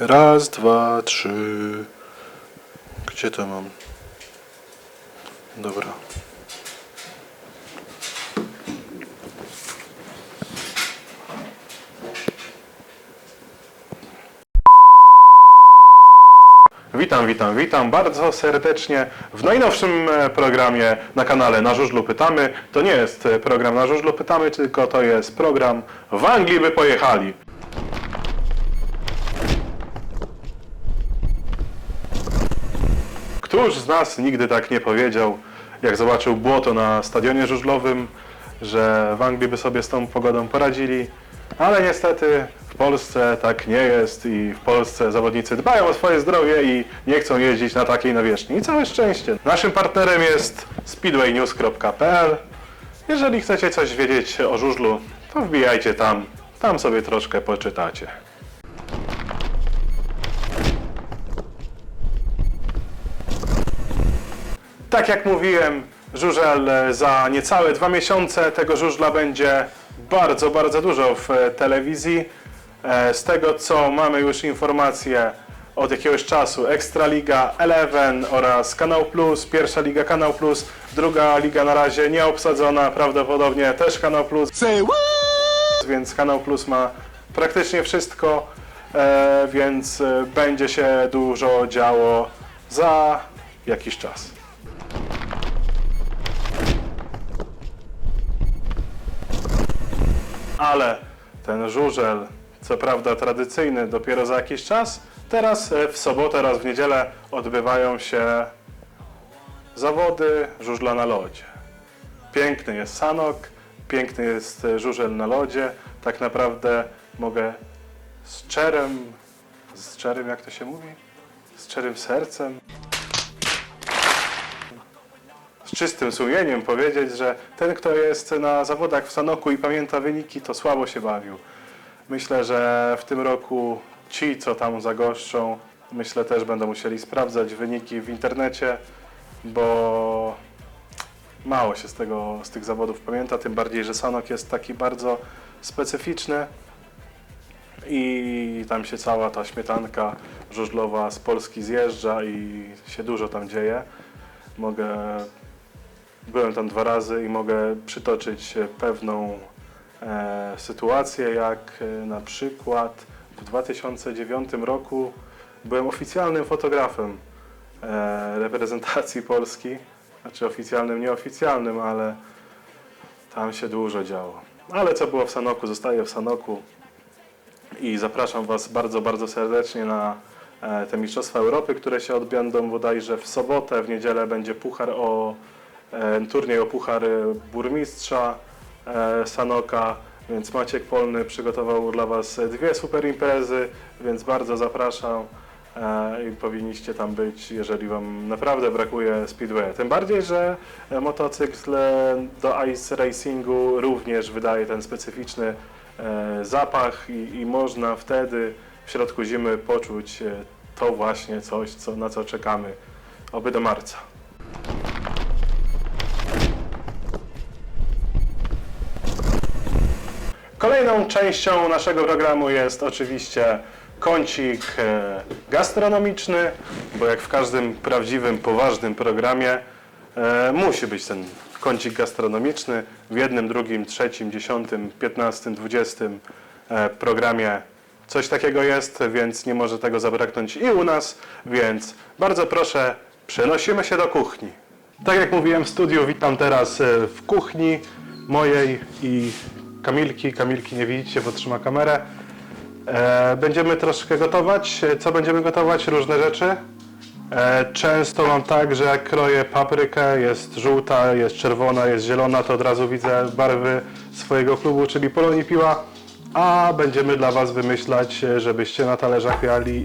Raz, dwa, trzy. Gdzie to mam? Dobra. Witam, witam, witam bardzo serdecznie w najnowszym e, programie na kanale Na Żużlu Pytamy. To nie jest e, program Na Żużlu Pytamy, tylko to jest program W Anglii by pojechali. Któż z nas nigdy tak nie powiedział, jak zobaczył błoto na stadionie żużlowym, że w Anglii by sobie z tą pogodą poradzili, ale niestety w Polsce tak nie jest i w Polsce zawodnicy dbają o swoje zdrowie i nie chcą jeździć na takiej nawierzchni. I całe szczęście. Naszym partnerem jest speedwaynews.pl. Jeżeli chcecie coś wiedzieć o żużlu, to wbijajcie tam, tam sobie troszkę poczytacie. Tak jak mówiłem, żużel e, za niecałe dwa miesiące. Tego żużla będzie bardzo, bardzo dużo w e, telewizji. E, Z tego co mamy już informacje od jakiegoś czasu, Ekstraliga 11 oraz Kanał Plus, pierwsza liga Kanał Plus, druga liga na razie nieobsadzona, prawdopodobnie też Kanał Plus więc Kanał Plus ma praktycznie wszystko, więc będzie się dużo działo za jakiś czas. Ale ten żużel, co prawda tradycyjny, dopiero za jakiś czas, teraz e, w sobotę oraz w niedzielę odbywają się zawody żużla na lodzie. Piękny jest Sanok, piękny jest e, żużel na lodzie. Tak naprawdę mogę z czerem, z czerem jak to się mówi? Z czerym sercem, z czystym sumieniem powiedzieć, że ten, kto jest na zawodach w Sanoku i pamięta wyniki, to słabo się bawił. Myślę, że w tym roku ci, co tam zagoszczą, myślę też będą musieli sprawdzać wyniki w internecie, bo mało się z, tego, z tych zawodów pamięta, tym bardziej, że Sanok jest taki bardzo specyficzny i tam się cała ta śmietanka żużlowa z Polski zjeżdża i się dużo tam dzieje. Mogę, byłem tam dwa razy i mogę przytoczyć e, pewną e, sytuację, jak e, na przykład w 2009 roku byłem oficjalnym fotografem e, reprezentacji Polski, znaczy oficjalnym, nieoficjalnym, ale tam się dużo działo. Ale co było w Sanoku, zostaje w Sanoku i zapraszam Was bardzo, bardzo serdecznie na e, te Mistrzostwa Europy, które się odbędą bodajże w sobotę, w niedzielę będzie puchar o turniej o burmistrza e, Sanoka, więc Maciek Polny przygotował dla Was dwie super imprezy, więc bardzo zapraszam e, i powinniście tam być, jeżeli Wam naprawdę brakuje speedwaya. Tym bardziej, że e, motocykl e, do ice racingu również wydaje ten specyficzny e, zapach i, i można wtedy w środku zimy poczuć e, to właśnie coś, co, na co czekamy, oby do marca. Kolejną częścią naszego programu jest oczywiście kącik e, gastronomiczny, bo jak w każdym prawdziwym, poważnym programie e, musi być ten kącik gastronomiczny. W jednym, drugim, trzecim, dziesiątym, piętnastym, dwudziestym e, programie coś takiego jest, więc nie może tego zabraknąć i u nas, więc bardzo proszę, przenosimy się do kuchni. Tak jak mówiłem w studiu, witam teraz w kuchni mojej i Kamilki. Kamilki nie widzicie, bo trzyma kamerę. E, Będziemy troszkę gotować. E, Co będziemy gotować? Różne rzeczy. E, Często mam tak, że jak kroję paprykę, jest żółta, jest czerwona, jest zielona, to od razu widzę barwy swojego klubu, czyli Polonii Piła. A będziemy dla Was wymyślać, e, żebyście na talerzach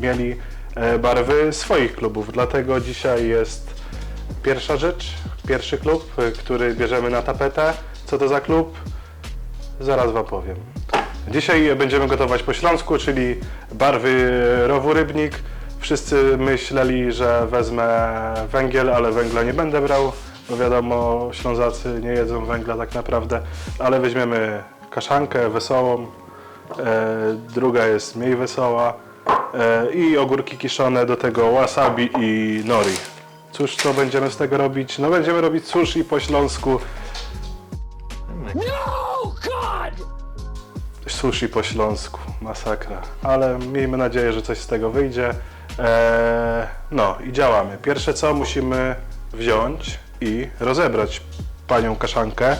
mieli, e, barwy swoich klubów. Dlatego dzisiaj jest pierwsza rzecz, pierwszy klub, który bierzemy na tapetę. Co to za klub? Zaraz Wam powiem. Dzisiaj będziemy gotować po śląsku, czyli barwy rowu rybnik. Wszyscy myśleli, że wezmę węgiel, ale węgla nie będę brał, bo wiadomo, Ślązacy nie jedzą węgla tak naprawdę, ale weźmiemy kaszankę wesołą, e, druga jest mniej wesoła, e, i ogórki kiszone, do tego wasabi i nori. Cóż, co będziemy z tego robić? No będziemy robić sushi po śląsku. Sushi po śląsku, masakra. Ale miejmy nadzieję, że coś z tego wyjdzie. Eee, no i działamy. Pierwsze co musimy wziąć i rozebrać panią kaszankę.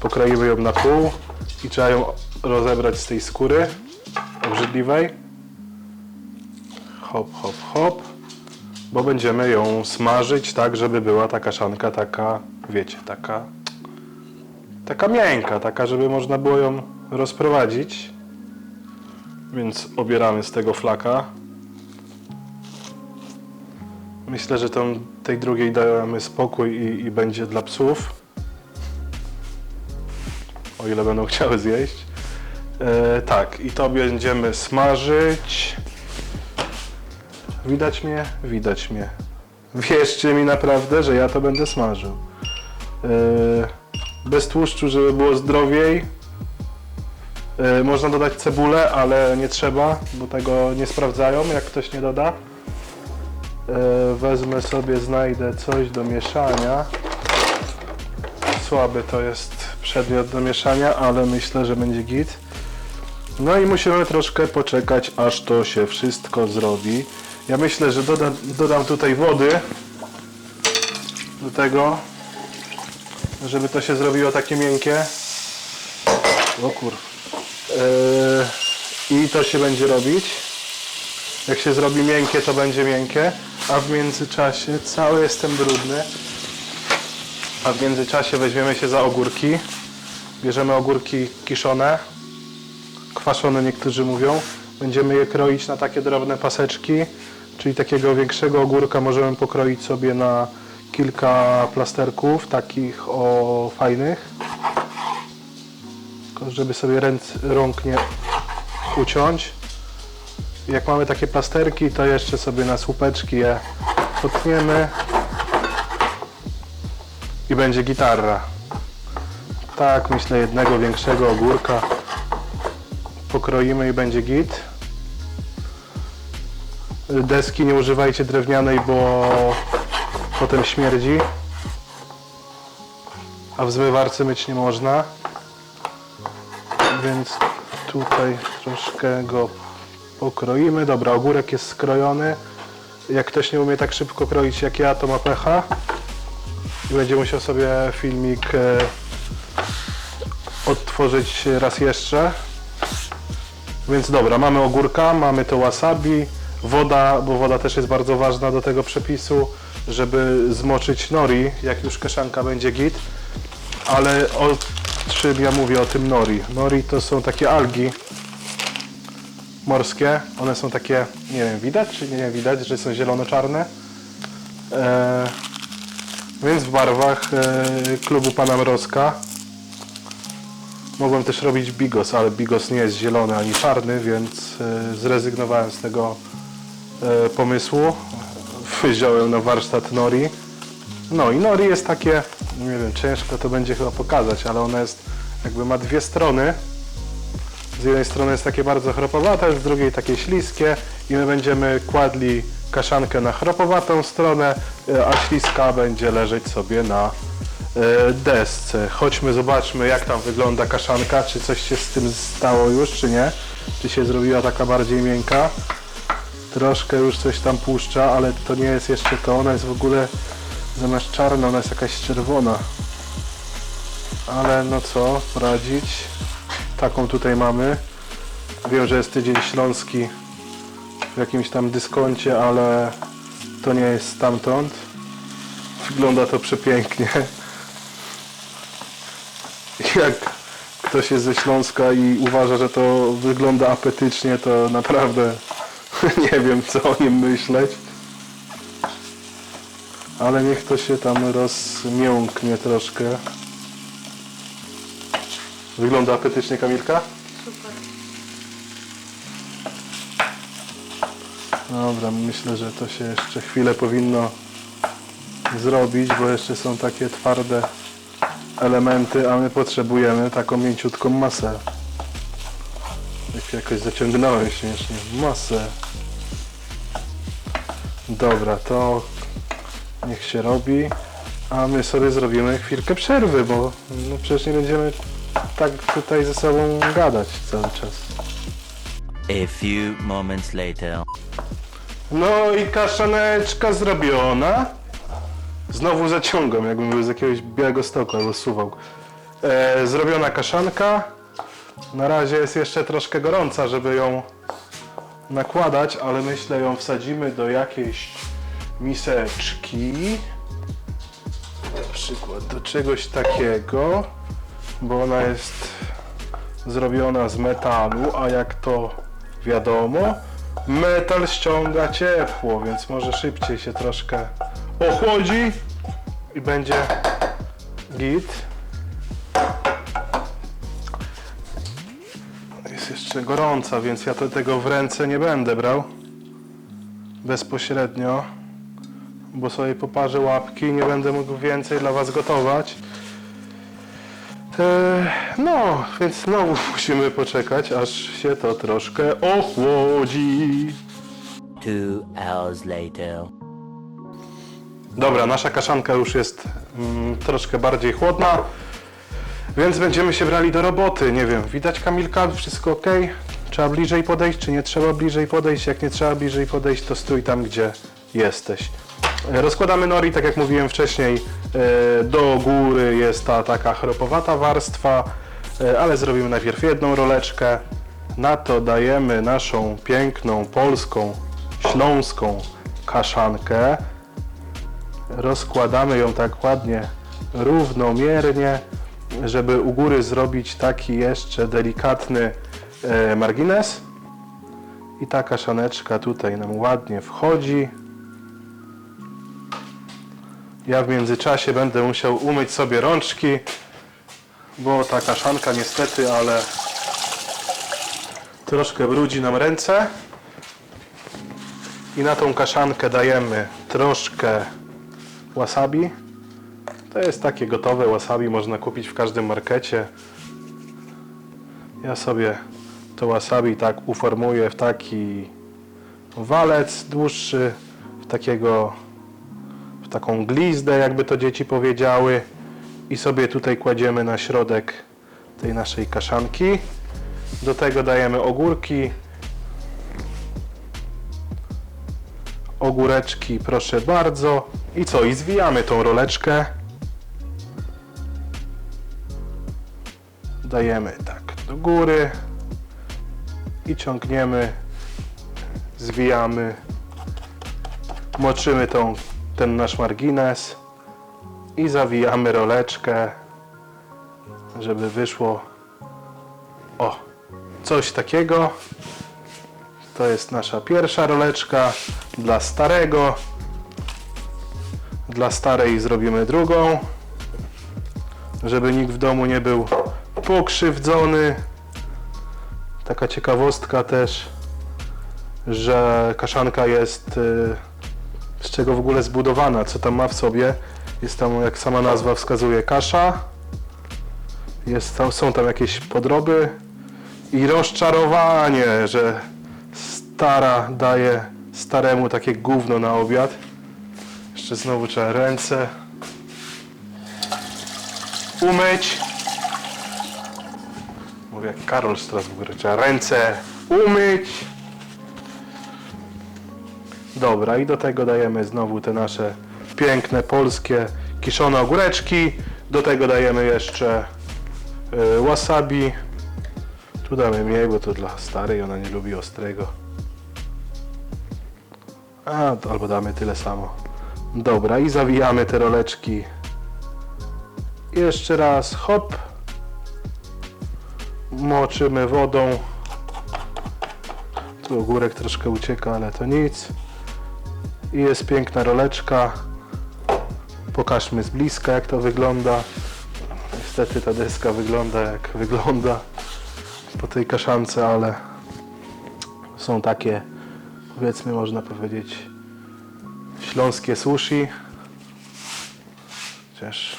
Pokroimy ją na pół i trzeba ją rozebrać z tej skóry obrzydliwej. Hop, hop, hop. Bo będziemy ją smażyć tak, żeby była ta kaszanka taka, wiecie, taka taka miękka, taka, żeby można było ją rozprowadzić. Więc obieramy z tego flaka. Myślę, że tą, tej drugiej dajemy spokój i, i będzie dla psów. O ile będą chciały zjeść. E, tak, i to będziemy smażyć. Widać mnie? Widać mnie. Wierzcie mi naprawdę, że ja to będę smażył. E, bez tłuszczu, żeby było zdrowiej. E, Można dodać cebulę, ale nie trzeba, bo tego nie sprawdzają, jak ktoś nie doda. E, Wezmę sobie, znajdę coś do mieszania. Słaby to jest przedmiot do mieszania, ale myślę, że będzie git. No i musimy troszkę poczekać, aż to się wszystko zrobi. Ja myślę, że dodam, dodam tutaj wody do tego, żeby to się zrobiło takie miękkie. O kur... Yy, I to się będzie robić. Jak się zrobi miękkie, to będzie miękkie. A w międzyczasie, cały jestem brudny. A w międzyczasie weźmiemy się za ogórki. Bierzemy ogórki kiszone. Kwaszone niektórzy mówią. Będziemy je kroić na takie drobne paseczki. Czyli takiego większego ogórka możemy pokroić sobie na kilka plasterków, takich o fajnych. Żeby sobie ręc, rąk nie uciąć. Jak mamy takie plasterki, to jeszcze sobie na słupeczki je potniemy i będzie gitarra. Tak, myślę jednego większego ogórka pokroimy i będzie git. Deski nie używajcie drewnianej, bo potem śmierdzi. A w zmywarce myć nie można. Więc tutaj troszkę go pokroimy. Dobra, ogórek jest skrojony. Jak ktoś nie umie tak szybko kroić jak ja, to ma pecha. I będzie musiał sobie filmik e, odtworzyć raz jeszcze. Więc dobra, mamy ogórka, mamy to wasabi, woda, bo woda też jest bardzo ważna do tego przepisu, żeby zmoczyć nori, jak już kaszanka będzie git. Ale o czym ja mówię o tym nori? Nori to są takie algi morskie. One są takie, nie wiem, widać czy nie widać, że są zielono-czarne. E, więc w barwach e, klubu Pana Mrozka. Mogłem też robić bigos, ale bigos nie jest zielony ani czarny, więc e, zrezygnowałem z tego e, pomysłu. Wziąłem na warsztat nori. No i nori jest takie, nie wiem, ciężko to będzie chyba pokazać, ale ona jest, jakby ma dwie strony. Z jednej strony jest takie bardzo chropowate, z drugiej takie śliskie i my będziemy kładli kaszankę na chropowatą stronę, e, a śliska będzie leżeć sobie na e, desce. Chodźmy, zobaczmy jak tam wygląda kaszanka, czy coś się z tym stało już, czy nie. Czy się zrobiła taka bardziej miękka. Troszkę już coś tam puszcza, ale to nie jest jeszcze to. Ona jest w ogóle zamiast czarna, ona jest jakaś czerwona. Ale no co, poradzić. Taką tutaj mamy. Wiem, że jest tydzień śląski w jakimś tam dyskoncie, ale to nie jest stamtąd. Wygląda to przepięknie. Jak ktoś jest ze Śląska i uważa, że to wygląda apetycznie, to naprawdę nie wiem co o nim myśleć. Ale niech to się tam rozmięknie troszkę. Wygląda apetycznie Kamilka? Super. Dobra, myślę, że to się jeszcze chwilę powinno zrobić, bo jeszcze są takie twarde elementy, a my potrzebujemy taką mięciutką masę. Jak jakoś zaciągnąłem śmiesznie. Masę. Dobra, to niech się robi. A my sobie zrobimy chwilkę przerwy, bo no przecież nie będziemy tak tutaj ze sobą gadać cały czas. A few moments later. No i kaszaneczka zrobiona. Znowu zaciągam, jakbym był z jakiegoś białego stoku albo suwał. E, zrobiona kaszanka. Na razie jest jeszcze troszkę gorąca, żeby ją nakładać, ale myślę ją wsadzimy do jakiejś miseczki. Na przykład do czegoś takiego, bo ona jest zrobiona z metalu, a jak to wiadomo, metal ściąga ciepło, więc może szybciej się troszkę ochłodzi i będzie git. Jeszcze gorąca, więc ja to tego w ręce nie będę brał bezpośrednio, bo sobie poparzę łapki i nie będę mógł więcej dla Was gotować. Eee, No, więc znowu musimy poczekać, aż się to troszkę ochłodzi. Two hours later. Dobra, nasza kaszanka już jest mm, troszkę bardziej chłodna, więc będziemy się brali do roboty. Nie wiem, widać Kamilka? Wszystko ok? Trzeba bliżej podejść, czy nie trzeba bliżej podejść? Jak nie trzeba bliżej podejść, to stój tam, gdzie jesteś. E, Rozkładamy nori, tak jak mówiłem wcześniej, e, do góry jest ta taka chropowata warstwa, e, ale zrobimy najpierw jedną roleczkę. Na to dajemy naszą piękną, polską, śląską kaszankę. Rozkładamy ją tak ładnie, równomiernie, żeby u góry zrobić taki jeszcze delikatny e, margines. I ta kaszaneczka tutaj nam ładnie wchodzi. Ja w międzyczasie będę musiał umyć sobie rączki, bo ta kaszanka niestety, ale troszkę brudzi nam ręce. I na tą kaszankę dajemy troszkę wasabi. To jest takie gotowe wasabi, można kupić w każdym markecie. Ja sobie to wasabi tak uformuję w taki walec dłuższy, w takiego w taką glizdę, jakby to dzieci powiedziały. I sobie tutaj kładziemy na środek tej naszej kaszanki. Do tego dajemy ogórki. Ogóreczki, proszę bardzo. I co? I zwijamy tą roleczkę. Dajemy tak do góry i ciągniemy, zwijamy, moczymy tą, ten nasz margines i zawijamy roleczkę, żeby wyszło o coś takiego. To jest nasza pierwsza roleczka dla starego. Dla starej zrobimy drugą, żeby nikt w domu nie był pokrzywdzony. Taka ciekawostka też, że kaszanka jest y, z czego w ogóle zbudowana, co tam ma w sobie. Jest tam, jak sama nazwa wskazuje, kasza. Jest są tam jakieś podroby i rozczarowanie, że stara daje staremu takie gówno na obiad. Jeszcze znowu trzeba ręce umyć. Mówię jak Karol z Strasburga. Trzeba ręce umyć. Dobra, i do tego dajemy znowu te nasze piękne, polskie, kiszone ogóreczki. Do tego dajemy jeszcze y, wasabi. Tu damy mniej, bo to dla starej, ona nie lubi ostrego. A, albo damy tyle samo. Dobra, i zawijamy te roleczki. Jeszcze raz, hop. Moczymy wodą. Tu ogórek troszkę ucieka, ale to nic. I jest piękna roleczka. Pokażmy z bliska, jak to wygląda. Niestety ta deska wygląda jak wygląda po tej kaszance, ale są takie, powiedzmy, można powiedzieć, śląskie sushi. Chociaż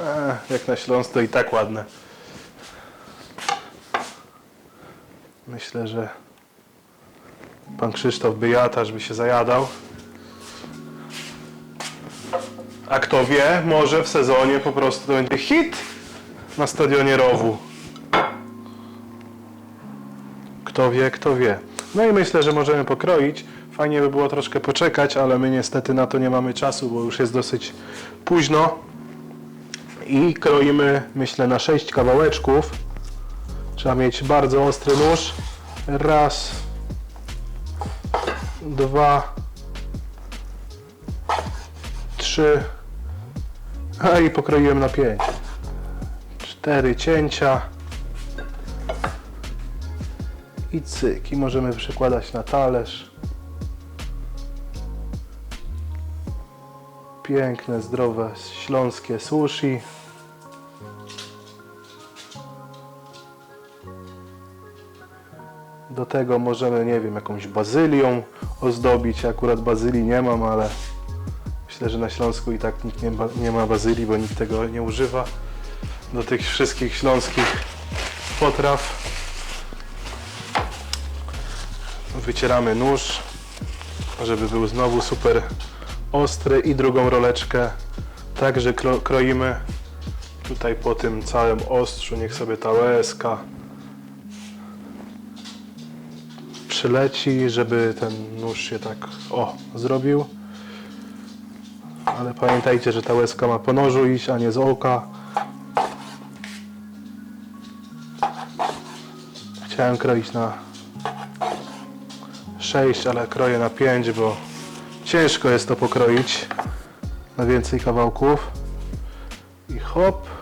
e, jak na Śląsk to i tak ładne. Myślę, że pan Krzysztof by jadł, aż by się zajadał. A kto wie, może w sezonie po prostu to będzie hit na stadionie Rowu. Kto wie, kto wie. No i myślę, że możemy pokroić. Fajnie by było troszkę poczekać, ale my niestety na to nie mamy czasu, bo już jest dosyć późno. I kroimy, myślę, na 6 kawałeczków. Trzeba mieć bardzo ostry nóż. Raz, dwa, trzy, a i pokroiłem na pięć. Cztery cięcia. I cyk. I możemy przekładać na talerz. Piękne, zdrowe, śląskie sushi. Do tego możemy, nie wiem, jakąś bazylią ozdobić. Ja akurat bazylii nie mam, ale myślę, że na Śląsku i tak nikt nie nie ma bazylii, bo nikt tego nie używa. Do tych wszystkich śląskich potraw wycieramy nóż, żeby był znowu super ostry i drugą roleczkę także kro, kroimy tutaj po tym całym ostrzu, niech sobie ta łezka przyleci, żeby ten nóż się tak o zrobił. Ale pamiętajcie, że ta łezka ma po nożu iść, a nie z oka. Chciałem kroić na 6, ale kroję na 5, bo ciężko jest to pokroić na więcej kawałków. I hop.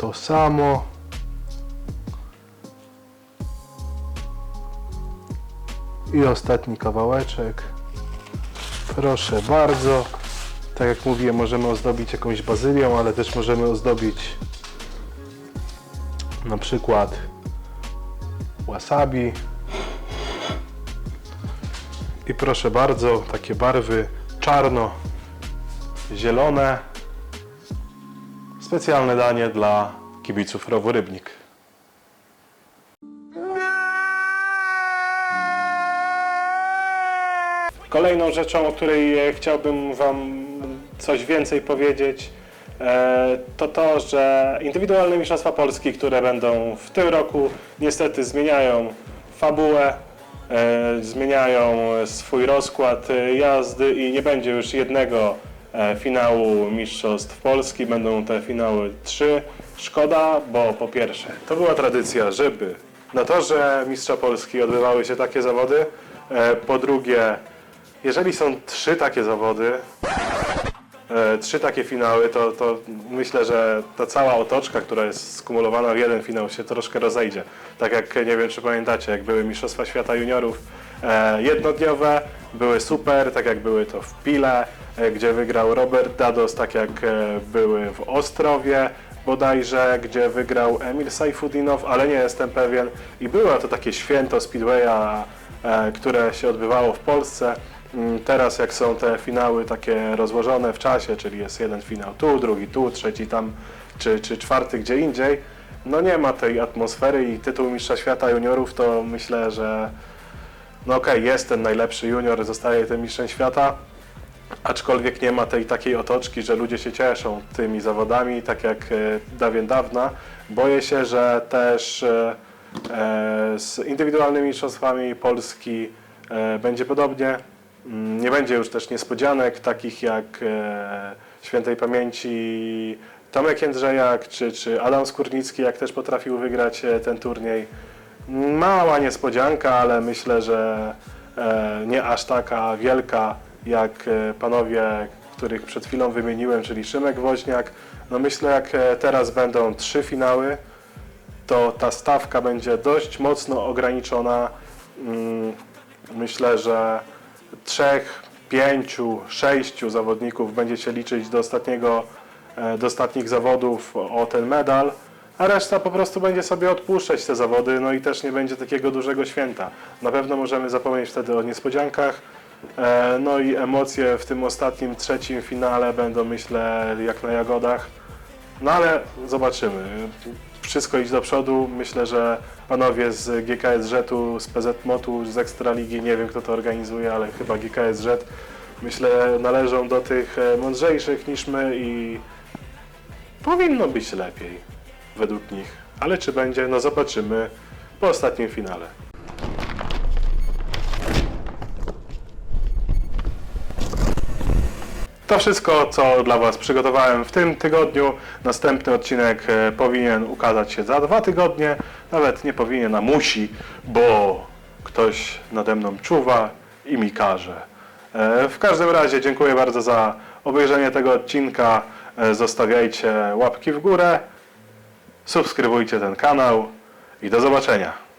To samo. I ostatni kawałeczek. Proszę bardzo. Tak jak mówiłem, możemy ozdobić jakąś bazylią, ale też możemy ozdobić na przykład wasabi. I proszę bardzo, takie barwy czarno-zielone. Specjalne danie dla kibiców Rowu Rybnik. Kolejną rzeczą, o której e, chciałbym Wam coś więcej powiedzieć, e, to to, że indywidualne Mistrzostwa Polski, które będą w tym roku, niestety zmieniają fabułę, e, zmieniają swój rozkład jazdy i nie będzie już jednego finału Mistrzostw Polski, będą te finały trzy. Szkoda, bo po pierwsze, to była tradycja, żeby na torze Mistrza Polski odbywały się takie zawody. E, Po drugie, jeżeli są trzy takie zawody, e, trzy takie finały, to, to myślę, że ta cała otoczka, która jest skumulowana w jeden finał się troszkę rozejdzie. Tak jak, nie wiem czy pamiętacie, jak były Mistrzostwa Świata Juniorów e, jednodniowe, były super, tak jak były to w Pile, e, gdzie wygrał Robert Dados, tak jak e, były w Ostrowie, bodajże, gdzie wygrał Emil Sajfudinow, ale nie jestem pewien. I było to takie święto Speedwaya, e, które się odbywało w Polsce. Mm, Teraz jak są te finały takie rozłożone w czasie, czyli jest jeden finał tu, drugi tu, trzeci tam, czy, czy czwarty gdzie indziej, no nie ma tej atmosfery i tytuł Mistrza Świata Juniorów to myślę, że no okej, jest ten najlepszy junior, zostaje tym mistrzem świata, aczkolwiek nie ma tej takiej otoczki, że ludzie się cieszą tymi zawodami, tak jak e, dawien dawna. Boję się, że też e, e, z indywidualnymi mistrzostwami Polski będzie podobnie. Mm, Nie będzie już też niespodzianek takich jak świętej pamięci Tomek Jędrzejak czy, czy Adam Skórnicki, jak też potrafił wygrać ten turniej. Mała niespodzianka, ale myślę, że e, nie aż taka wielka jak e, panowie, których przed chwilą wymieniłem, czyli Szymek Woźniak. No myślę, jak e, teraz będą trzy finały, to ta stawka będzie dość mocno ograniczona. Mm, Myślę, że trzech, pięciu, sześciu zawodników będzie się liczyć do, ostatniego, do ostatnich zawodów o ten medal, a reszta po prostu będzie sobie odpuszczać te zawody, no i też nie będzie takiego dużego święta. Na pewno możemy zapomnieć wtedy o niespodziankach, e, no i emocje w tym ostatnim, trzecim finale będą myślę jak na jagodach. No ale zobaczymy. Wszystko iść do przodu. Myślę, że panowie z GKS Żetu, z PZ Motu, z Ekstraligi, nie wiem kto to organizuje, ale chyba GKS Żet, myślę, należą do tych e, mądrzejszych niż my i powinno być lepiej według nich. Ale czy będzie, no zobaczymy po ostatnim finale. To wszystko, co dla Was przygotowałem w tym tygodniu. Następny odcinek e, powinien ukazać się za dwa tygodnie. Nawet nie powinien, a musi, bo ktoś nade mną czuwa i mi każe. E, W każdym razie dziękuję bardzo za obejrzenie tego odcinka. E, Zostawiajcie łapki w górę, subskrybujcie ten kanał i do zobaczenia.